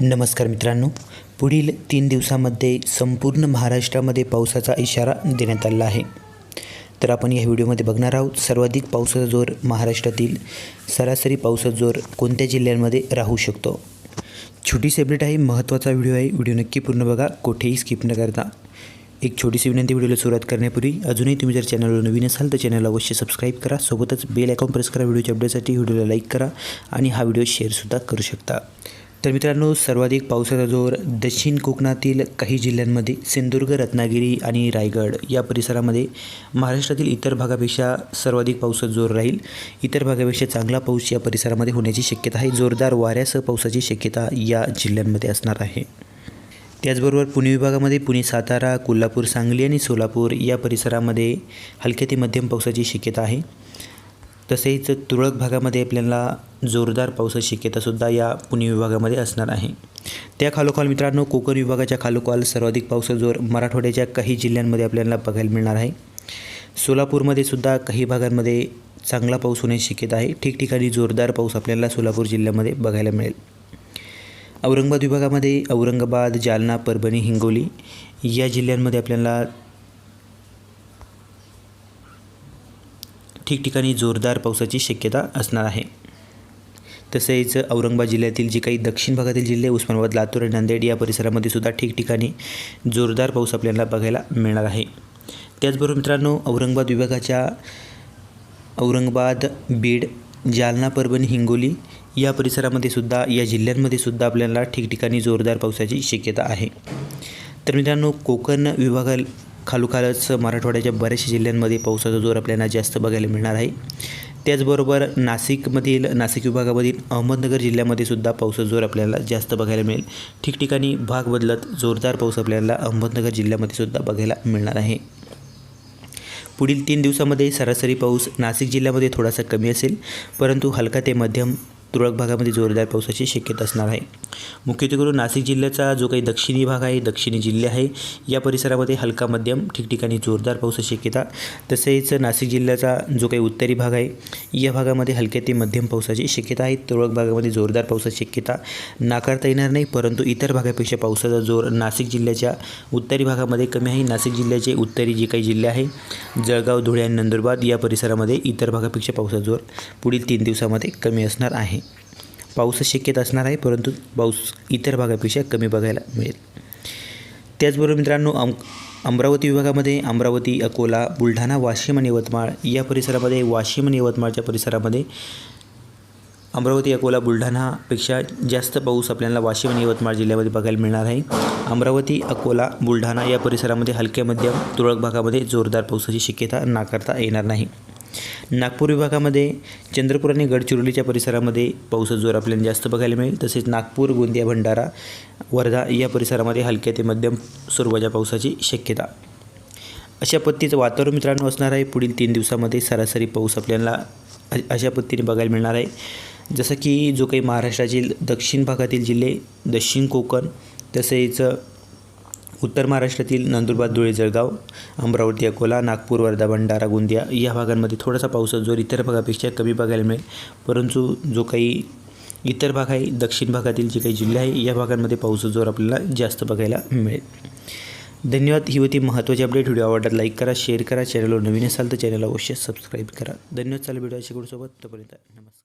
नमस्कार मित्रांनो. पुढील तीन दिवसामध्ये संपूर्ण महाराष्ट्रामध्ये पावसाचा इशारा देण्यात आला आहे. तर आपण या व्हिडिओमध्ये बघणार आहोत सर्वाधिक पावसाचा जोर महाराष्ट्रातील सरासरी पावसाचा जोर कोणत्या जिल्ह्यांमध्ये राहू शकतो? छोटी सेपरेट आहे महत्त्वाचा व्हिडिओ आहे व्हिडिओ नक्की पूर्ण बघा कुठेही स्किप न करता. एक छोटीशी विनंती व्हिडिओला सुरुवात करण्यापूर्वी अजूनही तुम्ही जर चॅनलवर नवीन असाल तर चॅनलला अवश्य सबस्क्राईब करा. सोबतच बेल अकाउंट प्रेस करा. व्हिडिओच्या अपडेटसाठी व्हिडिओला लाईक करा आणि हा व्हिडिओ शेअरसुद्धा करू शकता. तर मित्रांनो सर्वाधिक पावसाचा जोर दक्षिण कोकणातील काही जिल्ह्यांमध्ये सिंधुदुर्ग रत्नागिरी आणि रायगड या परिसरामध्ये महाराष्ट्रातील इतर भागापेक्षा सर्वाधिक पावसाचा जोर राहील. इतर भागापेक्षा चांगला पाऊस या परिसरामध्ये होण्याची शक्यता आहे. जोरदार वाऱ्यासह पावसाची शक्यता या जिल्ह्यांमध्ये असणार आहे. त्याचबरोबर पुणे विभागामध्ये पुणे सातारा कोल्हापूर सांगली आणि सोलापूर या परिसरामध्ये हलक्या ते मध्यम पावसाची शक्यता आहे. तसेच तुरळक भागामध्ये आपल्याला जोरदार पावसाची शक्यतासुद्धा या पुणे विभागामध्ये असणार आहे. त्या खालोखाल मित्रांनो कोकण विभागाच्या खालोखाल सर्वाधिक पावसाचा जोर मराठवाड्याच्या काही जिल्ह्यांमध्ये आपल्याला बघायला मिळणार आहे. सोलापूरमध्ये सुद्धा काही भागांमध्ये चांगला पाऊस होण्याची शक्यता आहे. ठिकठिकाणी जोरदार पाऊस आपल्याला सोलापूर जिल्ह्यामध्ये बघायला मिळेल. औरंगाबाद विभागामध्ये औरंगाबाद जालना परभणी हिंगोली या जिल्ह्यांमध्ये आपल्याला ठिकठिकाणी जोरदार पावसाची शक्यता असणार आहे. तसेच औरंगाबाद जिल्ह्यातील जे काही दक्षिण भागातील जिल्हे उस्मानाबाद लातूर आणि नांदेड या परिसरामध्ये सुद्धा ठिकठिकाणी जोरदार पाऊस आपल्याला बघायला मिळणार आहे. त्याचबरोबर मित्रांनो औरंगाबाद विभागाच्या औरंगाबाद बीड जालना परभणी हिंगोली या परिसरामध्ये सुद्धा या जिल्ह्यांमध्ये सुद्धा आपल्याला ठिकठिकाणी जोरदार पावसाची शक्यता आहे. तर मित्रांनो कोकण विभागा खालोखालच मराठवाड्याच्या बऱ्याचशा जिल्ह्यांमध्ये पावसाचा जोर आपल्याला जास्त बघायला मिळणार आहे. त्याचबरोबर नाशिकमधील नाशिक विभागामधील अहमदनगर जिल्ह्यामध्ये सुद्धा पावसाचा जोर आपल्याला जास्त बघायला मिळेल. ठिकठिकाणी भाग बदलत जोरदार पाऊस आपल्याला अहमदनगर जिल्ह्यामध्ये सुद्धा बघायला मिळणार आहे. पुढील तीन दिवसामध्ये सरासरी पाऊस नाशिक जिल्ह्यामध्ये थोडासा कमी असेल परंतु हलका ते मध्यम तुरळक भागामध्ये जोरदार पावसाची शक्यता असणार आहे. मुख्यत्वे करून नाशिक जिल्ह्याचा जो काही दक्षिणी भाग आहे दक्षिणी जिल्हे आहे या परिसरामध्ये हलका मध्यम ठिकठिकाणी जोरदार पावसाची शक्यता. तसेच नाशिक जिल्ह्याचा जो काही उत्तरी भाग आहे या भागामध्ये हलक्या ते मध्यम पावसाची शक्यता आहे. तुरळक भागामध्ये जोरदार पावसाची शक्यता नाकारता येणार नाही परंतु इतर भागापेक्षा पावसाचा जोर नाशिक जिल्ह्याच्या उत्तरी भागामध्ये कमी आहे. नाशिक जिल्ह्याचे उत्तरी जे काही जिल्हे आहे जळगाव धुळे आणि नंदुरबार या परिसरामध्ये इतर भागापेक्षा पावसाचा जोर पुढील तीन दिवसामध्ये कमी असणार आहे. पाऊस शक्यता असणार आहे परंतु पाऊस इतर भागापेक्षा कमी बघायला मिळेल. त्याचबरोबर मित्रांनो अम अमरावती विभागामध्ये अमरावती अकोला बुलढाणा वाशिम आणि यवतमाळ या परिसरामध्ये वाशिम आणि यवतमाळच्या परिसरामध्ये अमरावती अकोला बुलढाणापेक्षा जास्त पाऊस आपल्याला वाशिम आणि यवतमाळ जिल्ह्यामध्ये बघायला मिळणार आहे. अमरावती अकोला बुलढाणा या परिसरामध्ये हलक्या मध्यम तुरळक भागामध्ये जोरदार पावसाची शक्यता नाकारता येणार नाही. नागपूर विभागामध्ये चंद्रपूर आणि गडचिरोलीच्या परिसरामध्ये पावसाचा जोर आपल्याला जास्त बघायला मिळेल. तसेच नागपूर गोंदिया भंडारा वर्धा या परिसरामध्ये हलक्या ते मध्यम स्वरूपाच्या पावसाची शक्यता. अशा पद्धतीचं वातावरण मित्रांनो असणार आहे. पुढील तीन दिवसामध्ये सरासरी पाऊस आपल्याला अशा पद्धतीने बघायला मिळणार आहे. जसं की जो काही महाराष्ट्रातील दक्षिण भागातील जिल्हे दक्षिण कोकण तसेच उत्तर महाराष्ट्रातील नंदुरबार धुळे जळगाव अमरावती अकोला नागपूर वर्धा भंडारा गोंदिया या भागांमध्ये थोडासा पावसाचा जोर इतर भागापेक्षा कमी बघायला मिळेल. परंतु जो काही इतर भाग आहे दक्षिण भागातील जे काही जिल्हे आहे या भागांमध्ये पावसाचा जोर आपल्याला जास्त बघायला मिळेल. धन्यवाद. ही होती महत्त्वाची अपडेट व्हिडिओ आवडतात लाईक करा शेअर करा. चॅनलवर नवीन असाल तर चॅनलला अवश्य सबस्क्राईब करा. धन्यवाद. चालू व्हिडिओ सोबत तोपर्यंत नमस्कार.